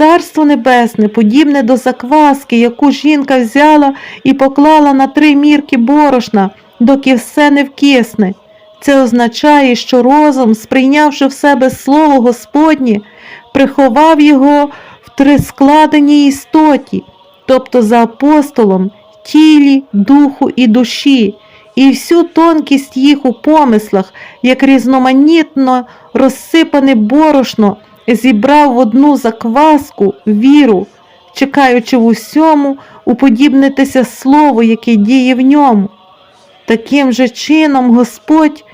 Царство Небесне подібне до закваски, яку жінка взяла і поклала на три мірки борошна, доки все не вкисне. Це означає, що розум, сприйнявши в себе Слово Господнє, приховав його в трискладеній істоті, тобто за апостолом, тілі, духу і душі, і всю тонкість їх у помислах, як різноманітно розсипане борошно, зібрав в одну закваску віру, чекаючи в усьому уподібнитися слову, яке діє в ньому. Таким же чином Господь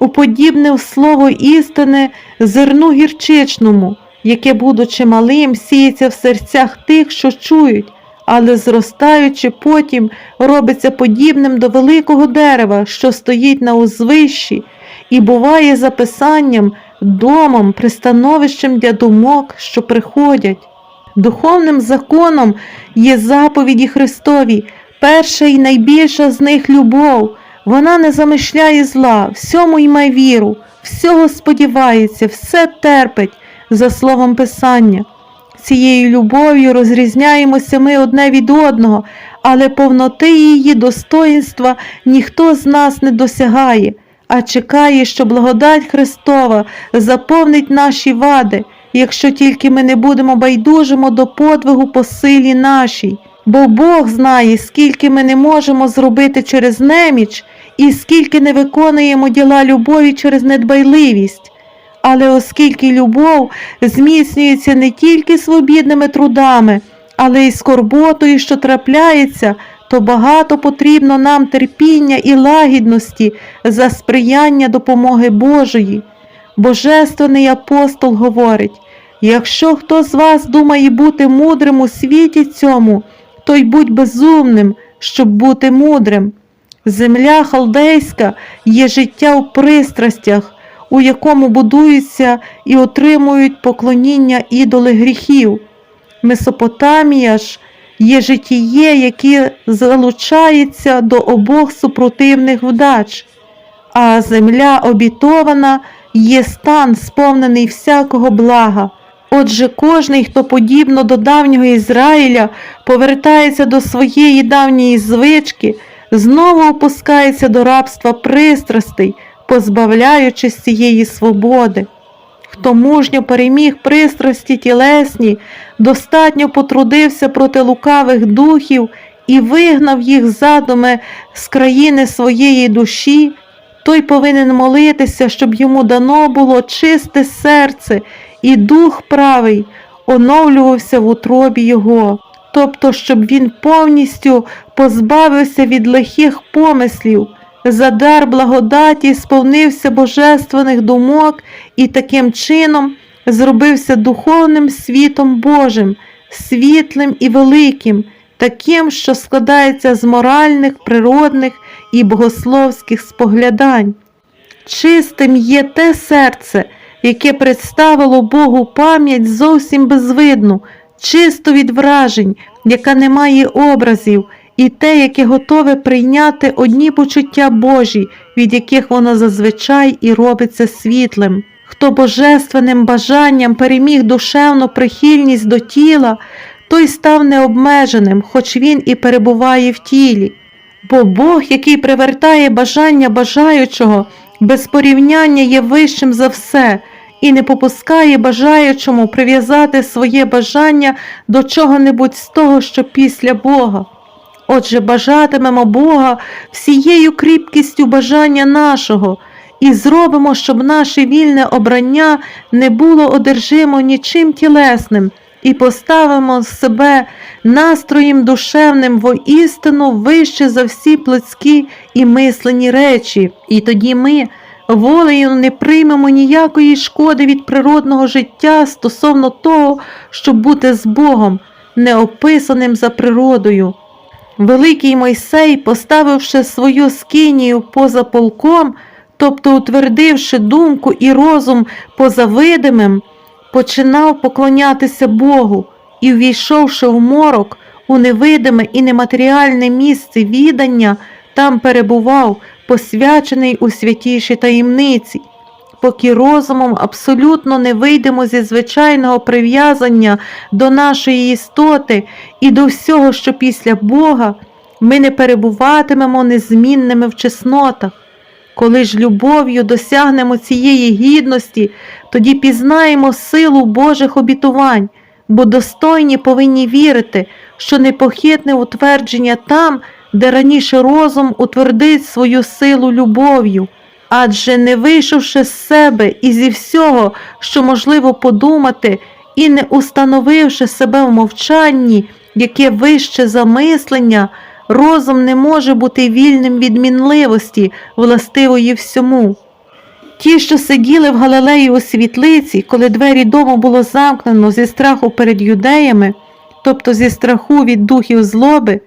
уподібнив слово істини зерну гірчичному, яке, будучи малим, сіється в серцях тих, що чують, але зростаючи потім, робиться подібним до великого дерева, що стоїть на узвищі, і буває записанням, домом, пристановищем для думок, що приходять. Духовним законом є заповіді Христові, перша і найбільша з них любов. Вона не замишляє зла, всьому йме віру, всього сподівається, все терпить за словом Писання. Цією любов'ю розрізняємося ми одне від одного, але повноти її достоїнства ніхто з нас не досягає, а чекає, що благодать Христова заповнить наші вади, якщо тільки ми не будемо байдужимо до подвигу по силі нашій. Бо Бог знає, скільки ми не можемо зробити через неміч, і скільки не виконуємо діла любові через недбайливість. Але оскільки любов зміцнюється не тільки свобідними трудами, але й скорботою, що трапляється, то багато потрібно нам терпіння і лагідності за сприяння допомоги Божої. Божественний апостол говорить: якщо хто з вас думає бути мудрим у світі цьому, то й будь безумним, щоб бути мудрим. Земля халдейська є життя в пристрастях, у якому будуються і отримують поклоніння ідоли гріхів. Месопотамія ж є житіє, яке залучається до обох супротивних вдач, а земля обітована є стан, сповнений всякого блага. Отже, кожний, хто подібно до давнього Ізраїля повертається до своєї давньої звички, знову опускається до рабства пристрастей, позбавляючись цієї свободи. Хто мужньо переміг пристрасті тілесні, достатньо потрудився проти лукавих духів і вигнав їх задуми з країни своєї душі, той повинен молитися, щоб йому дано було чисте серце і дух правий оновлювався в утробі його, тобто, щоб він повністю позбавився від лихих помислів, за дар благодаті сповнився божественних думок і таким чином зробився духовним світом Божим, світлим і великим, таким, що складається з моральних, природних і богословських споглядань. Чистим є те серце, яке представило Богу пам'ять зовсім безвидну, чисто від вражень, яка не має образів, і те, яке готове прийняти одні почуття Божі, від яких воно зазвичай і робиться світлим. Хто божественним бажанням переміг душевну прихильність до тіла, той став необмеженим, хоч він і перебуває в тілі. Бо Бог, який привертає бажання бажаючого, без порівняння є вищим за все і не попускає бажаючому прив'язати своє бажання до чого-небудь з того, що після Бога. Отже, бажатимемо Бога всією кріпкістю бажання нашого, і зробимо, щоб наше вільне обрання не було одержимо нічим тілесним, і поставимо себе настроєм душевним воістину вище за всі плотські і мислені речі, і тоді ми волею не приймемо ніякої шкоди від природного життя стосовно того, щоб бути з Богом, неописаним за природою. Великий Мойсей, поставивши свою скинію поза полком, тобто утвердивши думку і розум поза видимим, починав поклонятися Богу і, ввійшовши в морок у невидиме і нематеріальне місце відання, там перебував, посвячений у святіші таємниці. Поки розумом абсолютно не вийдемо зі звичайного прив'язання до нашої істоти і до всього, що після Бога, ми не перебуватимемо незмінними в чеснотах. Коли ж любов'ю досягнемо цієї гідності, тоді пізнаємо силу Божих обітувань, бо достойні повинні вірити, що непохитне утвердження там, де раніше розум утвердить свою силу любов'ю. Адже не вийшовши з себе і зі всього, що можливо подумати, і не установивши себе в мовчанні, яке вище замислення, розум не може бути вільним від мінливості, властивої всьому. Ті, що сиділи в Галилеї у світлиці, коли двері дому було замкнено зі страху перед юдеями, тобто зі страху від духів злоби,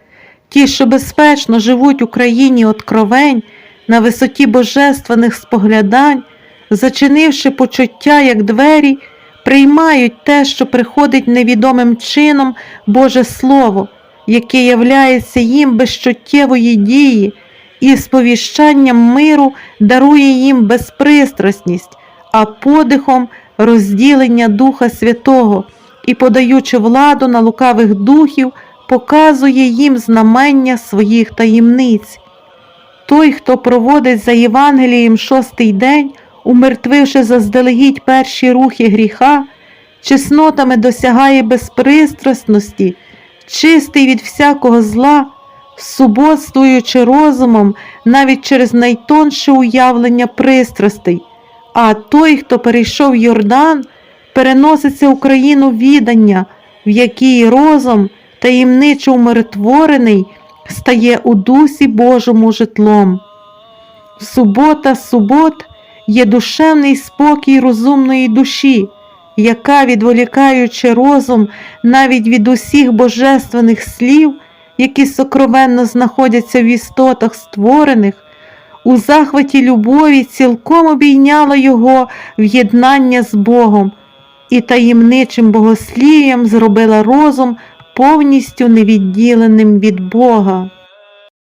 ті, що безпечно живуть у країні откровень, на висоті божественних споглядань, зачинивши почуття як двері, приймають те, що приходить невідомим чином Боже Слово, яке являється їм безчуттєвої дії, і сповіщанням миру дарує їм безпристрасність, а подихом розділення Духа Святого і, подаючи владу на лукавих духів, показує їм знамення своїх таємниць. Той, хто проводить за Євангелієм шостий день, умертвивши заздалегідь перші рухи гріха, чеснотами досягає безпристрасності, чистий від всякого зла, суботствуючи розумом навіть через найтонше уявлення пристрастей, а той, хто перейшов Йордан, переноситься у країну відання, в якій розум, таємничо умиротворений, стає у дусі Божому житлом. Субота субот є душевний спокій розумної душі, яка, відволікаючи розум навіть від усіх божественних слів, які сокровенно знаходяться в істотах створених, у захваті любові цілком обійняла його в єднання з Богом і таємничим богослів'ям зробила розум повністю невідділеним від Бога.